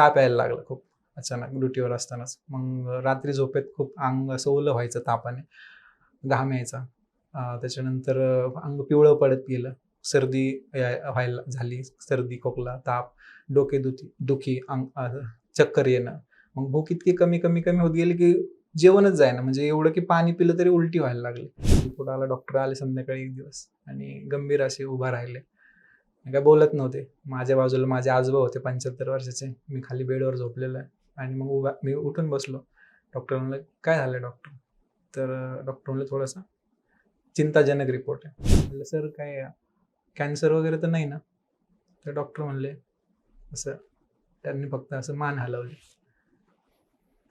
ताप यायला लागला खूप अचानक ड्युटीवर असतानाच. मग रात्री झोपेत खूप अंग असं ओलं व्हायचं तापाने. घाम यायचा. त्याच्यानंतर अंग पिवळं पडत गेलं. सर्दी या- व्हायला झाली. सर्दी खोकला ताप डोकेदुखी दुखी अंग चक्कर येणं. मग भूक इतकी कमी कमी कमी होत गेली की जेवणच जायना. म्हणजे एवढं की पाणी पिलं तरी उलटी व्हायला लागली. पुढे आला डॉक्टर आले संध्याकाळी एक दिवस. आणि गंभीर असे उभा राहिले. काय बोलत नव्हते. माझ्या बाजूला माझे आजोबा होते पंच्याहत्तर वर्षाचे. मी खाली बेडवर झोपलेलो आहे. आणि मग उभा मी उठून बसलो. डॉक्टर म्हणलं काय झालं डॉक्टर तर डॉक्टर म्हणलं थोडंसं चिंताजनक रिपोर्ट आहे. म्हणलं सर काय कॅन्सर वगैरे तर नाही ना? तर डॉक्टर म्हणले असं त्यांनी फक्त असं मान हलवली.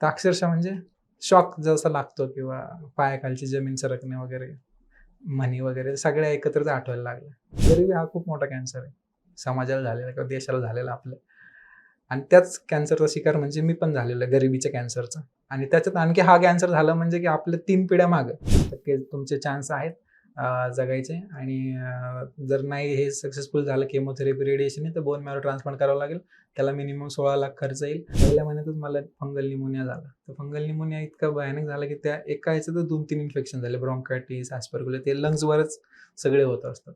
तर अक्षरशः म्हणजे शॉक जसा लागतो किंवा पायाखालची जमीन सरकणे वगैरे. म्हणी वगैरे सगळ्या एकत्रच आठवायला लागल्या. गरिबी हा खूप मोठा कॅन्सर आहे. समाजाला झालेला किंवा देशाला झालेला आपल्या आणि त्याच कॅन्सरचा शिकार म्हणजे मी पण झालेलो आहे गरिबीच्या कॅन्सरचा आणि त्याच्यात आणखी हा कॅन्सर झाला म्हणजे की आपल्या तीन पिढ्या मागं. टक्के तुमचे चान्स आहेत. जगायचे आणि जर नाही हे सक्सेसफुल झालं केमोथेरपी रेडिएशन तर बोन मॅरो ट्रान्सप्लांट करावं लागेल. त्याला मिनिमम सोळा लाख खर्च येईल. पहिल्या महिन्यातच मला फंगल निमोनिया झाला. तर फंगल निमोनिया इतका भयानक झाला की त्या एका तर दोन तीन इन्फेक्शन झाले. ब्रॉन्कायटिस ॲस्परकुले ते लंग्सवरच सगळे होत असतात.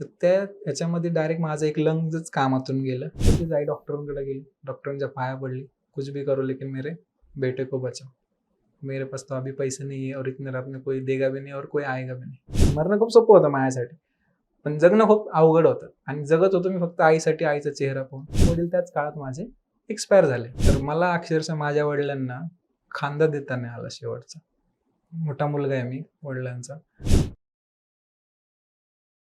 तर त्या ह्याच्यामध्ये डायरेक्ट माझं एक लंग्सच कामातून गेलं. तर ती जाई डॉक्टरांकडे गेली. डॉक्टरांच्या पाया पडली. कुछ भी करू लेकिन मेरे बेटे को बचाओ. मेरे पास तो अभी पैसे नहीं है और इतने रात में कोई देगा भी नहीं और कोई आएगा भी नाही। मरणं खूप सोपं होतं माझ्यासाठी. पण जगणं खूप अवघड होतं. आणि जगत होतो मी फक्त आईसाठी आईचा चेहरा पाहून. वडील त्याच काळात माझे एक्सपायर झाले. तर मला अक्षरशः माझ्या वडिलांना खांदा देता नाही आला शेवटचा. मोठा मुलगा आहे मी वडिलांचा.